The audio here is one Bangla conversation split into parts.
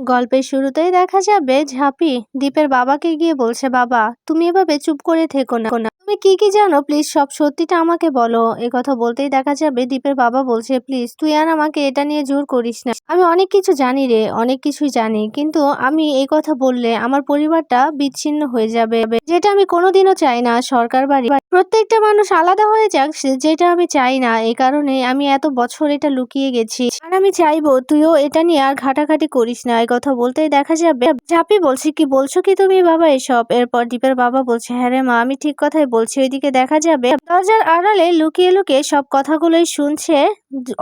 গল্পের শুরুতেই দেখা যাবে ঝাঁপি, দীপের বাবাকে গিয়ে বলছে, বাবা, তুমি এভাবে চুপ করে থেকো না না। তুমি কি কি জানো? প্লিজ, সব সত্যিটা আমাকে বলো। এ কথা বলতেই দেখা যাবে, দীপের বাবা বলছে, প্লিজ, তুই আর আমাকে এটা নিয়ে জোর করিস না। আমি অনেক কিছু জানি রে, অনেক কিছুই জানি, কিন্তু আমি এই কথা বললে আমার পরিবারটা বিচ্ছিন্ন হয়ে যাবে। যেটা আমি কোনোদিনও চাই না, সরকার বাড়ি। প্রত্যেকটা মানুষ আলাদা হয়ে যাক যেটা আমি চাই না এই কারণে আমি এত বছর এটা লুকিয়ে গেছি। আর আমি চাইব, তুইও এটা নিয়ে আর ঘাটাঘাটি করিস না এই কথা বলতেই দেখা যাবে। ঝাপি বলছি, কি বলছো কি তুমি বাবা এসব? এরপর দীপের বাবা বলছে হ্যাঁ রে মা, আমি ঠিক কথাই বলছি ওইদিকে দেখা যাবে। দরজার আড়ালে লুকিয়ে লুকিয়ে সব কথাগুলোই শুনছে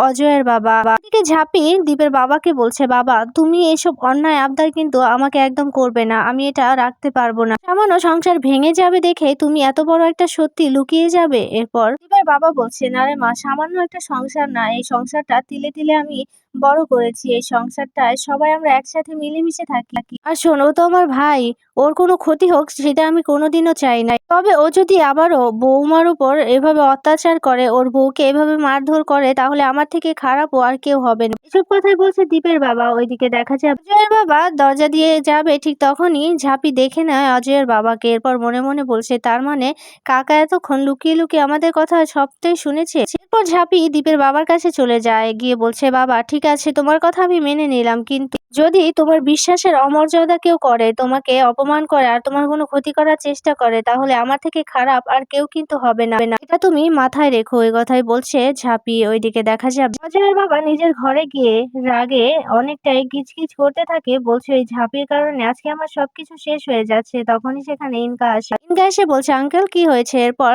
অজয়ের বাবা। এদিকে ঝাপি দীপের বাবাকে বলছে, বাবা, তুমি এসব অন্যায় আবদার কিন্তু আমাকে একদম করবে না। আমি এটা রাখতে পারব না। সামান্য সংসার ভেঙে যাবে দেখে তুমি এত বড় একটা সত্যি লুকিয়ে যাবে? এরপর দীপের বাবা বলছে, না রে মা, সামান্য একটা সংসার না। এই সংসারটা তিলে তিলে আমি বড় করেছি। এই সংসারটায় সবাই আমরা একসাথে মিলেমিশে থাকি। আর শোন, ও তো আমার ভাই। ওর কোনো ক্ষতি হোক, সেটা আমি কোনোদিনও চাই না। তবে ও যদি আবারও বৌমার উপর এভাবে অত্যাচার করে, ওর বউকে এভাবে মারধর করে, তাহলে আমার থেকে খারাপ ও আর কেউ হবে না। এসব কথাই বলছে দীপের বাবা। ওইদিকে দেখা যায় অজয়ের বাবা দরজা দিয়ে যাবে ঠিক তখনই ঝাঁপি দেখে নেয় অজয়ের বাবাকে। এরপর মনে মনে বলছে, তার মানে কাকা এতক্ষণ লুকিয়ে লুকিয়ে আমাদের কথা সবটাই শুনেছে? এরপর ঝাঁপি দীপের বাবার কাছে চলে যায়। গিয়ে বলছে, বাবা, ঠিক আছে, তোমার কথা আমি মেনে নিলাম, কিন্তু যদি তোমার বিশ্বাসের অমর্যাদা কেউ করে, তোমাকে অপমান করে আর তোমার কোনো ক্ষতি করার চেষ্টা করে, তাহলে আমার থেকে খারাপ আর কেউ কিন্তু হবে না। এটা তুমি মাথায় রেখো এই কথাই বলছে ঝাঁপি। ওইদিকে দেখা যাবে অজয়ের বাবা নিজের ঘরে গিয়ে রাগে অনেকটাই গিজগিজ করতে থাকে, বলছে ওই ঝাঁপির কারণে আজকে আমার সবকিছু শেষ হয়ে যাচ্ছে, তখনই সেখানে ইনকা আসে। ইনকা এসে বলছে, আঙ্কেল, কি হয়েছে? এরপর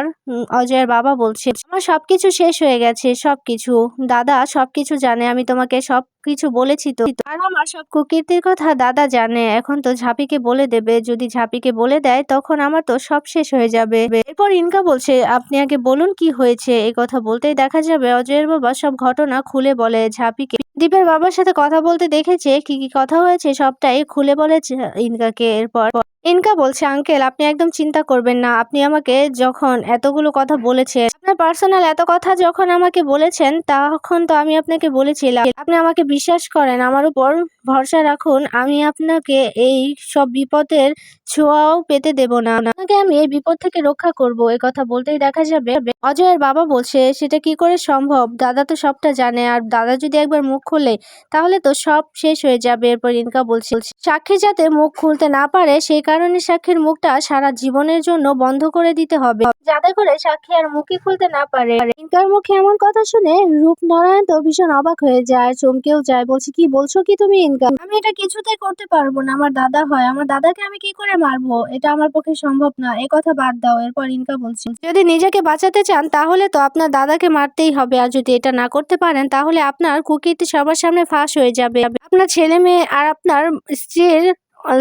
অজয়ের বাবা বলছে, আমার সবকিছু শেষ হয়ে গেছে, সবকিছু। দাদা সবকিছু জানে, আমি তোমাকে সবকিছু বলেছি তো। আর আমার সব কুকীর্তির কথা দাদা জানে। এখন তো ঝাঁপিকে বলে দেবে। যদি ঝাঁপিকে বলে দেয়, তখন আমার তো সব শেষ হয়ে যাবে। এরপর ইনকা বলছে, আপনি আগে বলুন কি হয়েছে? এই কথা বলতেই দেখা যাবে অজয়ের বাবা সব ঘটনা খুলে বলে ঝাঁপিকে। দীপের বাবার সাথে কথা বলতে দেখেছে, কি কি কথা হয়েছে সবটাই খুলে বলে ইনকাকে। এরপর ইনকা বলছে, আঙ্কেল, আপনি একদম চিন্তা করবেন না। আপনি আমাকে যখন এতগুলো কথা বলেছেন আপনার পার্সোনাল এত কথা যখন আমাকে বলেছেন, তখন তো আমি আপনাকে বলেছিলাম। আপনি আমাকে বিশ্বাস করেন, আমার উপর ভরসা রাখুন, আমি আপনাকে এই সব বিপদের ছোঁয়াও পেতে দেব না। আপনাকে আমি এই বিপদ থেকে রক্ষা করব এই কথা বলতেই দেখা যাবে। অজয়ের বাবা বলছে, সেটা কি করে সম্ভব? দাদা তো সবটা জানে, আর দাদা যদি একবার মুখ খুলে, তাহলে তো সব শেষ হয়ে যাবে। এরপর ইনকা বলছে, সাক্ষী যাতে মুখ খুলতে না পারে, সেই কারণে সাক্ষীর মুখটা সারা জীবনের জন্য বন্ধ করে দিতে হবে। যাতে করে সাক্ষী আর মুখই খুলতে না পারে। ইনকার মুখে এমন কথা শুনে রূপনারায়ণ তো ভীষণ অবাক হয়ে যায়, চমকেও যায়, বলছে, কি বলছো কি তুমি ইনকাম আমি এটা কিছুতেই করতে পারব না, আমার দাদা হয়, আমার দাদাকে আমি কি করে মারবো? এটা আমার পক্ষে সম্ভব না, এ কথা বাদ দাও। এরপর ইনকা বলছে, যদি নিজেকে বাঁচাতে চান, তাহলে তো আপনার দাদাকে মারতেই হবে, আর যদি এটা না করতে পারেন, তাহলে আপনার কুকীর্তি সবার সামনে ফাঁস হয়ে যাবে। আপনার ছেলে মেয়ে আর আপনার স্ত্রীর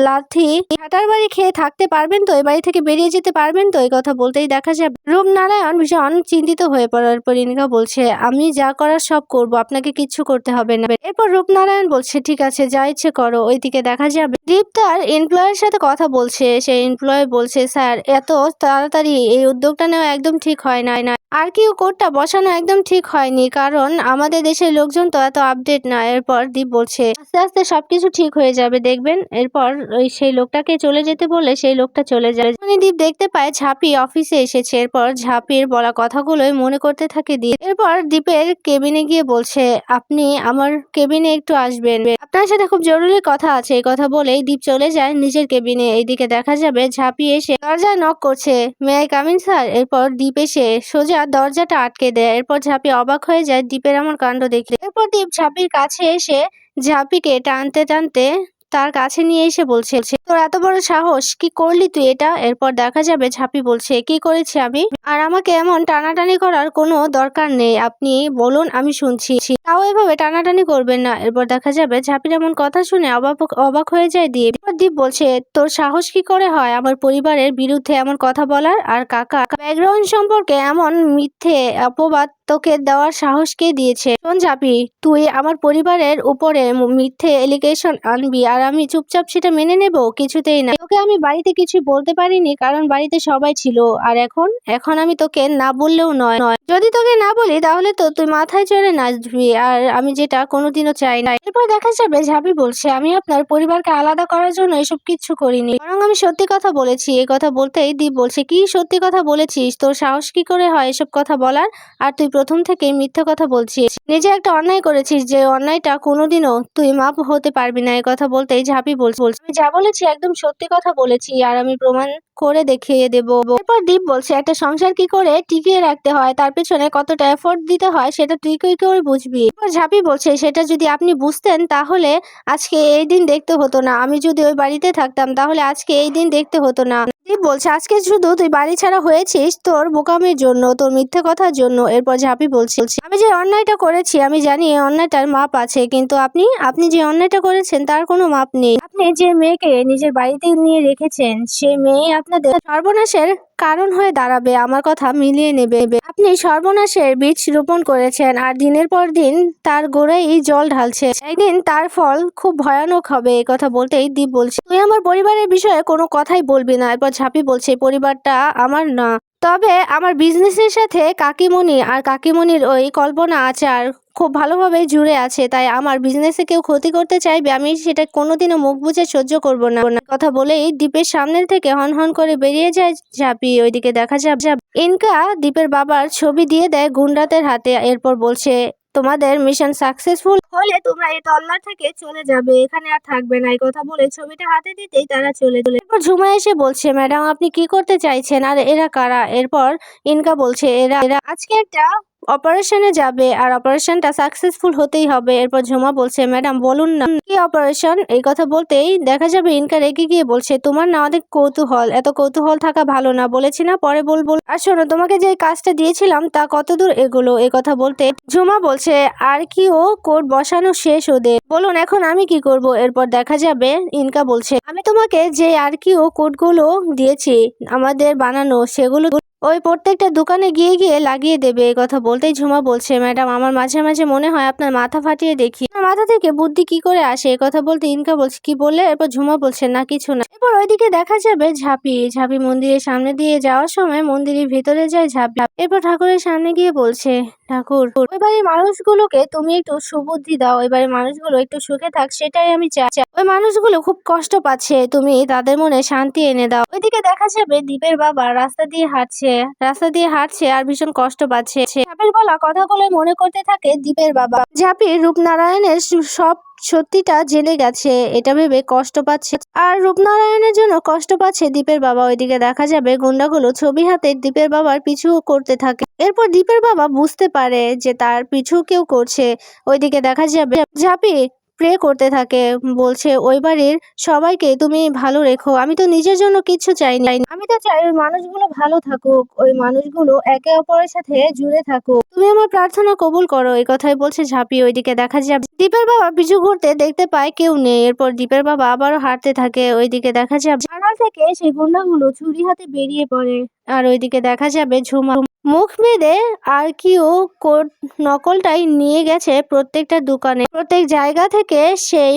লাথি হাটার বাড়ি খেয়ে থাকতে পারবেন তো এই বাড়ি থেকে বেরিয়ে যেতে পারবেন তো, এই কথা বলতেই দেখা যাবে। রূপনারায়ণ ভীষণ চিন্তিত হয়ে পড়ার পর ইনিকা বলছে, আমি যা করার সব করব, আপনাকে কিচ্ছু করতে হবে না। এরপর রূপনারায়ণ বলছে, ঠিক আছে, যা ইচ্ছে করো। ওইদিকে দেখা যাবে, দীপ তার এমপ্লয়ের সাথে কথা বলছে। সেই এমপ্লয় বলছে, স্যার, এত তাড়াতাড়ি এই উদ্যোগটা নেওয়া একদম ঠিক হয় না না, আর কিউ কোডটা বসানো একদম ঠিক হয়নি, কারণ আমাদের দেশের লোকজন তো এত আপডেট না। এরপর দীপ বলছে, আস্তে আস্তে সবকিছু ঠিক হয়ে যাবে, দেখবেন। এরপর ওই সেই লোকটাকে চলে যেতে বলে সেই লোকটা চলে যায়। দীপ দেখতে পায় ঝাঁপি অফিসে এসেছে। এরপর ঝাঁপির বলা কথাগুলোই মনে করতে থাকে দীপ। এরপর দীপের কেবিনে গিয়ে বলছে, আপনি আমার কেবিনে একটু আসবেন। আপনার সাথে খুব জরুরি কথা আছে। এই কথা বলেই দীপ চলে যায় নিজের কেবিনে এইদিকে দেখা যাবে ঝাঁপি এসে দরজায় নক করছে। মে আই কামিন স্যার এরপর দীপ এসে সোজা দরজাটা আটকে দেয়। এরপর ঝাঁপি অবাক হয়ে যায় দীপের আমার কাণ্ড দেখে। এরপর দীপ ঝাঁপির কাছে এসে ঝাঁপিকে টানতে টানতে তার কাছে নিয়ে এসে বলছে তোর এত বড় সাহস? কি করলি তুই এটা? এরপর দেখা যাবে, ঝাঁপি বলছে, কি করেছি আমি? আর আমাকে এমন টানাটানি করার কোনো দরকার নেই। আপনি বলুন, আমি শুনছি। তাও এভাবে টানাটানি করবেন না। এরপর দেখা যাবে, ঝাঁপির এমন কথা শুনে অবাক অবাক হয়ে যায় দীপ। দীপ বলছে, তোর সাহস কি করে হয় আমার পরিবারের বিরুদ্ধে এমন কথা বলার? আর কাকা, ব্যাকগ্রাউন্ড সম্পর্কে এমন মিথ্যে অপবাদ তোকে দেওয়ার সাহস কে দিয়েছে? শোন ঝাপি, তুই আমার পরিবারের উপরে মিথ্যে এলিগেশন আনবি, আর আমি চুপচাপ সেটা মেনে নেব? কিছুতেই না। তোকে আমি বাড়িতে কিছু বলতে পারিনি, কারণ বাড়িতে সবাই ছিল। আর এখন? এখন আমি তোকে না বললেও নয়। নয় যদি তোকে না বলি, তাহলে তো তুই মাথায় চড়ে নাচবি আর আমি যেটা কোনোদিনও চাই না। এরপর দেখা যাবে ঝাপি বলছে, আমি আপনার পরিবারকে আলাদা করার জন্য এসব কিচ্ছু করিনি। বরং আমি সত্যি কথা বলেছি। এই কথা বলতেই দীপ বলছে, কি সত্যি কথা বলেছিস? তোর সাহস কি করে হয় এসব কথা বলার? আর তুই প্রথম থেকেই মিথ্যা কথা বলছিস। নিজে একটা অন্যায় করেছিস যে অন্যায়টা কোনোদিনও তুই মাপ হতে পারবি না। এই কথা বলতেই ঝাপি বলছে যা বলেছি একদম সত্যি কথা বলেছি আর আমি প্রমাণ করে দেখিয়ে দেব। এরপর দীপ বলছে, একটা সংসার কি করে টিকিয়ে রাখতে হয়? তার পেছনে কতটা এফোর্ট দিতে হয় সেটা তুই কই কেউ বুঝবি? ঝাঁপি বলছে, সেটা যদি আপনি বুঝতেন তাহলে আজকে এই দিন দেখতে হতো না। আমি যদি ওই বাড়িতে থাকতাম তাহলে আজকে এই দিন দেখতে হতো না। দীপ বলছে? আজকে শুধু তুই বাড়ি ছাড়া হয়েছিস তোর বোকামির জন্য, তোর মিথ্যে কথার জন্য। এরপর ঝাঁপি বলছে আমি যে অন্যায়টা করেছি, আমি জানি অন্যায়টার মাপ আছে, কিন্তু আপনি আপনি যে অন্যায়টা করেছেন তার কোনো মাপ নেই। আপনি যে মেয়েকে নিজের বাড়িতে নিয়ে রেখেছেন সে মেয়ে আপনাদের সর্বনাশের কারণ হয়ে দাঁড়াবে, আমার কথা মিলিয়ে নেবে। আপনি সর্বনাশের বীজ রোপণ করেছেন আর দিনের পর দিন তার গোড়ায় জল ঢালছে। একদিন তার ফল খুব ভয়ানক হবে এই কথা বলতেই দীপ বলছে। তুই আমার পরিবারের বিষয়ে কোনো কথাই বলবি না এরপর ঝাঁপি বলছে পরিবারটা আমার না। তবে আমার বিজনেসের সাথে কাকিমণি আর কাকিমণির ওই কল্পনা আচার খুব ভালোভাবে জুড়ে আছে, তাই আমার বিজনেসে কেউ ক্ষতি করতে চাইবে, আমি সেটা কোনোদিনও মুখ বুঝে সহ্য করব না। কথা বলেই দ্বীপের সামনে থেকে হন হন করে বেরিয়ে যায় ঝাঁপি, ওইদিকে দেখা যাব ইনকা দ্বীপের বাবার ছবি দিয়ে দেয় গুন্ডাদের হাতে, এরপর বলছে, তোমাদের মিশন সাকসেসফুল হলে তোমরা এই তল্লার থেকে চলে যাবে, এখানে আর থাকবে না। এই কথা বলে ছবিটা হাতে দিতেই তারা চলে চলে এরপর ঝুমা এসে বলছে, ম্যাডাম, আপনি কি করতে চাইছেন? আর এরা কারা? এরপর ইনকা বলছে, এরা এরা, আজকে একটা অপারেশনে যাবে আর অপারেশনটা সাকসেসফুল হতেই হবে। এরপর ঝুমা বলছে, ম্যাডাম, বলুন না। কি অপারেশন? এই কথা বলতেই দেখা যাবে ইনকা রেগে গিয়ে বলছে, তোমার না অনেক কৌতূহল। এত কৌতূহল থাকা ভালো না। বলেছি না, পরে বল বল আর শোনো, তোমাকে যে কাজটা দিয়েছিলাম তা কতদূর এগুলো? এই কথা বলতে ঝুমা বলছে, আর কি ও কোড বসানো শেষ ওদের। বলুন, এখন আমি কি করব? এরপর দেখা যাবে ইনকা বলছে, আমি তোমাকে যে আর কি ও কোডগুলো দিয়েছি, আমাদের বানানো, সেগুলো ওই প্রত্যেকটা দোকানে গিয়ে গিয়ে লাগিয়ে দেবে, এই কথা বলতেই ঝুমা বলছে, ম্যাডাম, আমার মাঝে মাঝে মনে হয় আপনার মাথা ফাটিয়ে দেখি। মাথা থেকে বুদ্ধি কি করে আসে, এই কথা বলতে ইনকা বলছে, কি বললে? এরপর ঝুমা বলছে, না, কিছু না। এরপর ওইদিকে দেখা যাবে ঝাঁপি ঝাঁপি মন্দিরের সামনে দিয়ে যাওয়ার সময় মন্দিরের ভিতরে যায় ঝাঁপি। এরপর ঠাকুরের সামনে গিয়ে বলছে, ঠাকুর, ওই বাড়ির মানুষগুলোকে তুমি একটু সুবুদ্ধি দাও, ওই বাড়ির মানুষগুলো একটু সুখে থাক, সেটাই আমি চাই। ওই মানুষগুলো খুব কষ্ট পাচ্ছে, তুমি তাদের মনে শান্তি এনে দাও। ওইদিকে দেখা যাবে দ্বীপের বাবা রাস্তা দিয়ে হাঁটছে রাস্তা দিয়ে হাঁটছে আর ভীষণ কষ্ট পাচ্ছে। ঝাঁপির বলা কথাগুলো মনে করতে থাকে দ্বীপের বাবা। ঝাঁপির রূপনারায়ণের সব সত্যিটা জেনে গেছে। এটা ভেবে কষ্ট পাচ্ছে। আর রূপনারায়ণের জন্য কষ্ট পাচ্ছে দ্বীপের বাবা। ওইদিকে দেখা যাবে গুন্ডাগুলো ছবি হাতে দ্বীপের বাবার পিছু করতে থাকে। এরপর দ্বীপের বাবা বুঝতে পারে যে তার পিছু কেউ করছে। ওইদিকে দেখা যাবে ঝাঁপি প্রে করতে থাকে, বলছে, ওই বাড়ির সবাইকে তুমি ভালো রেখো। আমি তো নিজের জন্য কিচ্ছু চাইনি। আমি তো চাই ওই মানুষগুলো ভালো থাকুক, ওই মানুষগুলো একে অপরের সাথে জুড়ে থাকুক। তুমি আমার প্রার্থনা কবুল করো। এই কথাই বলছে ঝাঁপি ওইদিকে। দেখা যাবে দীপের বাবা পিছু ঘুরতে দেখতে পায় কেউ নেই। এরপর দীপের বাবা আবারও হাঁটতে থাকে। ওইদিকে দেখা যাবে জানাল থেকে সেই গুন্ডাগুলো ছুরি হাতে বেরিয়ে পড়ে। আর ওইদিকে দেখা যাবে ঝুমা মুখ বেঁধে আর কিউ কোড নকলটাই নিয়ে গেছে প্রত্যেকটা দোকানে। প্রত্যেক জায়গা থেকে সেই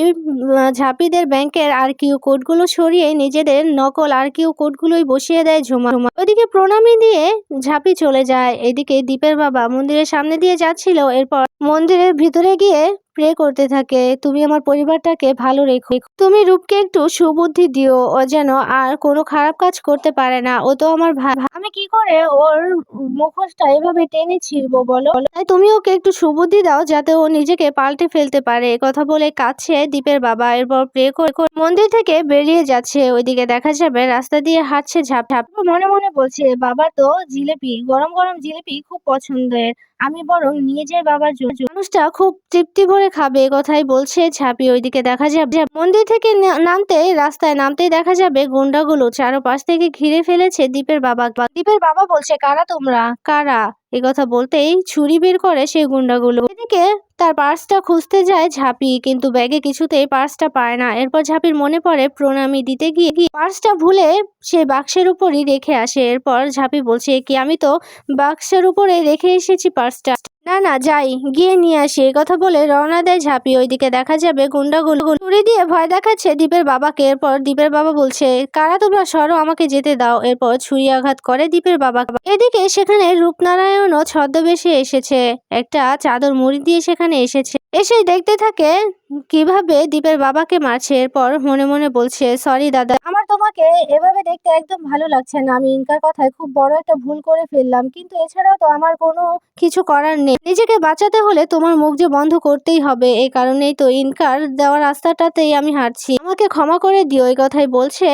ঝাঁপিদের ব্যাংকের আর কিউ কোডগুলো সরিয়ে নিজেদের নকল আর কিউ কোডগুলোই বসিয়ে দেয় ঝুমা ঝুমা। ওইদিকে প্রণামী দিয়ে ঝাঁপি চলে যায়। এদিকে দ্বীপের বাবা মন্দিরের সামনে দিয়ে যাচ্ছিল। এরপর মন্দিরের ভিতরে গিয়ে প্রে করতে থাকে। তুমি আমার পরিবারটাকে ভালো রেখো। তুমি রূপকে একটু সুবুদ্ধি দিও, ও যেন আর কোনো খারাপ কাজ করতে পারে না। ও তো আমার আমি কি করে ওর মুখোশটা এভাবে টেনে ছিড়বো বলো? তাই তুমি ওকে একটু সুবুদ্ধি দাও, যাতে ও নিজেকে পাল্টে ফেলতে পারে। কথা বলে কাছে দীপের বাবা, এরপর প্রে করে করে মন্দির থেকে বেরিয়ে যাচ্ছে। ওইদিকে দেখা যাবে রাস্তা দিয়ে হাঁটছে ঝাপ ঝাপ মনে মনে বলছে বাবার তো জিলেপি, গরম গরম জিলেপি খুব পছন্দের। আমি বরং নিয়ে যাই বাবার জন্য। মানুষটা খুব তৃপ্তি ভরে খাবে কথাই বলছে ঝাঁপি। ওইদিকে দেখা যাবে মন্দির থেকে নামতে, রাস্তায় নামতেই দেখা যাবে গুন্ডাগুলো চারপাশ থেকে ঘিরে ফেলেছে দ্বীপের বাবা। দ্বীপের বাবা বলছে, কারা তোমরা? কারা? কথা বলতেই ছুরি বের করে সেই গুন্ডাগুলো। এদিকে তার পার্সটা খুঁজতে যায় ঝাঁপি, কিন্তু ব্যাগে কিছুতেই পার্সটা পায় না। এরপর ঝাঁপির মনে পড়ে প্রণামী দিতে গিয়ে পার্সটা ভুলে সে বাক্সের উপরই রেখে আসে। এরপর ঝাঁপি বলছে কি, আমি তো বাক্সের উপরে রেখে এসেছি পার্সটা। না না, যাই। গিয়ে নিয়ে আসি। এই কথা বলে রওনা দেয় ঝাঁপি। ওইদিকে দেখা যাবে গুন্ডাগুলো। ছুরি দিয়ে ভয় দেখাচ্ছে দ্বীপের বাবাকে। এরপর দ্বীপের বাবা বলছে, কারা তোমরা? সরো, আমাকে যেতে দাও। এরপর ছুরি আঘাত করে দ্বীপের বাবা। এদিকে সেখানে রূপনারায়ণও ছদ্মবেশে এসেছে। একটা চাদর মুড়ি দিয়ে সেখানে এসেছে। এসেই দেখতে থাকে কীভাবে দীপের বাবাকে মারছে। এরপর মনে মনে বলছে সরি দাদা, আমার তোমাকে এভাবে দেখতে একদম ভালো লাগছে না। আমি ইনকার কথায় খুব বড় একটা ভুল করে ফেললাম, কিন্তু এছাড়াও তো আমার কোনো কিছু করার নেই। নিজেকে বাঁচাতে হলে তোমার মুখ যে বন্ধ করতেই হবে। এই কারণেই তো ইনকার দেওয়ার রাস্তাটাতেই আমি হাঁটছি। আমাকে ক্ষমা করে দিও, এই কথাই বলছে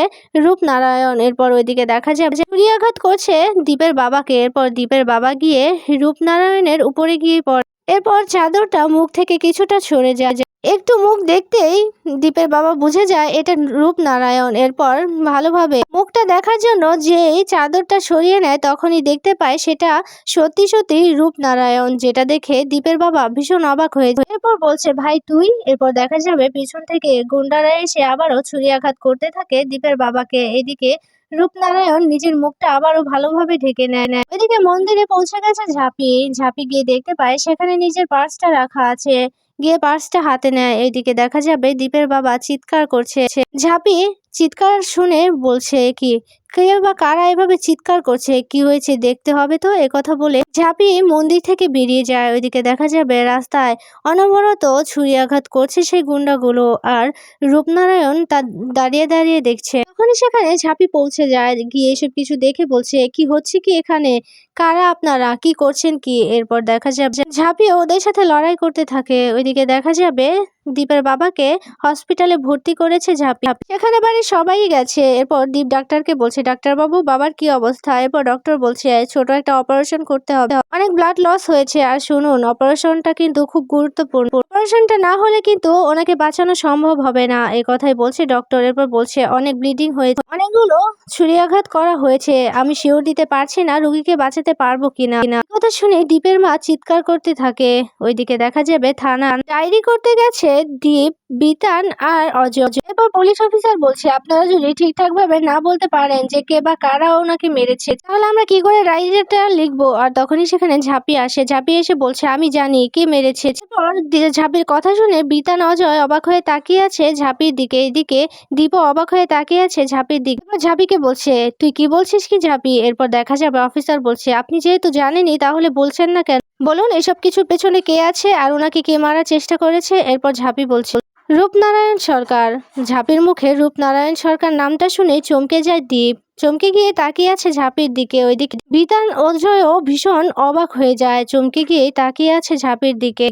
রূপনারায়ণ। এরপর ওইদিকে দেখা যাবে যে ছুরিয়াঘাত করছে দীপের বাবাকে। এরপর দীপের বাবা গিয়ে রূপনারায়ণের উপরে গিয়ে পড়ে। এরপর চাদরটা মুখ থেকে কিছুটা সরে যায়। একটু মুখ দেখতেই দীপের বাবা বুঝে যায় এটা রূপনারায়ণ। এরপর ভালোভাবে মুখটা দেখার জন্য যেই চাদরটা সরিয়ে নেয় তখনই দেখতে পায় সেটা সত্যি সত্যি রূপনারায়ণ, যেটা দেখে দীপের বাবা ভীষণ অবাক হয়ে যায়। এরপর বলছে, ভাই, তুই? এরপর দেখা যাবে পিছন থেকে গুন্ডারা এসে আবারও ছুরি আঘাত করতে থাকে দীপের বাবাকে। এদিকে রূপনারায়ণ নিজের মুখটা আবারও ভালোভাবে ঢেকে নেয় নেয়। এদিকে মন্দিরে পৌঁছে গেছে ঝাঁপি। ঝাঁপি গিয়ে দেখতে পায় সেখানে নিজের পার্সটা রাখা আছে। গিয়ে পার্সটা হাতে নেয়। এইদিকে দেখা যাবে দীপের বাবা চিৎকার করছে। ঝাঁপি চিৎকার শুনে বলছে কি কে বা কারা এভাবে চিৎকার করছে? কি হয়েছে? দেখতে হবে তো? কথা বলে ঝাঁপি মন্দির থেকে বেরিয়ে যায়। ওইদিকে দেখা যাবে রাস্তায় অনবরত ছুরি আঘাত করছে সেই গুন্ডাগুলো আর রূপনারায়ণ তা দাঁড়িয়ে দাঁড়িয়ে দেখছে। তখনই সেখানে ঝাঁপি পৌঁছে যায়। গিয়ে এসব কিছু দেখে বলছে, কি হচ্ছে কি এখানে? কারা আপনারা? কি করছেন কি? এরপর দেখা যাবে ঝাঁপি ওদের সাথে লড়াই করতে থাকে। ওইদিকে দেখা যাবে দীপের বাবাকে হসপিটালে ভর্তি করেছে ঝাঁপি। সেখানে বাড়ির সবাই গেছে। এরপর দীপ ডাক্তারকে বলছে ডাক্তারবাবু, বাবার কি অবস্থা? এরপর ডক্টর বলছে ছোট একটা অপারেশন করতে হবে। অনেক ব্লাড লস হয়েছে, আর শুনুন অপারেশনটা কিন্তু খুব গুরুত্বপূর্ণ। অপারেশনটা না হলে কিন্তু ওনাকে বাঁচানো সম্ভব হবে না এই কথাই বলছে ডক্টর এরপর বলছে, অনেক ব্লিডিং হয়েছে অনেকগুলো ছুরিয়াঘাত করা হয়েছে। আমি শিওর দিতে পারছি না, রুগীকে বাঁচাতে পারব কিনা? কথা শুনে দীপের মা চিৎকার করতে থাকে। ওইদিকে দেখা যাবে থানা ডায়েরি করতে গেছে দীপ, বিতান আর অজয়। এরপর পুলিশ অফিসার বলছে, আপনারা যদি ঠিকঠাক ভাবে না বলতে পারেন যে কে বা কারা ওনাকে মেরেছে, তাহলে আমরা কি করে রাইজারটা লিখব? আর তখনই সেখানে ঝাঁপি আসে। ঝাঁপি এসে বলছে, আমি জানি কে মেরেছে। ঝাঁপির কথা শুনে বিতান অজয় অবাক হয়ে তাকিয়ে আছে ঝাঁপির দিকে। এদিকে দীপও অবাক হয়ে তাকিয়ে আছে ঝাঁপির দিকে। ঝাঁপিকে বলছে, তুই কি বলছিস কি ঝাঁপি? এরপর দেখা যাবে অফিসার বলছে, আপনি যেহেতু জানেনই, তাহলে বলছেন না কেন? বলুন, এসব কিছুর পেছনে কে আছে আর ওনাকে কে মারার চেষ্টা করেছে? এরপর ঝাঁপি বলছে রূপনারায়ণ সরকার। ঝাঁপির মুখে রূপনারায়ণ সরকার নামটা শুনে চমকে যায় দ্বীপ চমকে গিয়ে তাকিয়ে আছে ঝাঁপির দিকে ওই ওইদিকে বিতান অজয়ও ভীষণ অবাক হয়ে যায়। চমকে গিয়ে তাকিয়ে আছে ঝাঁপির দিকে।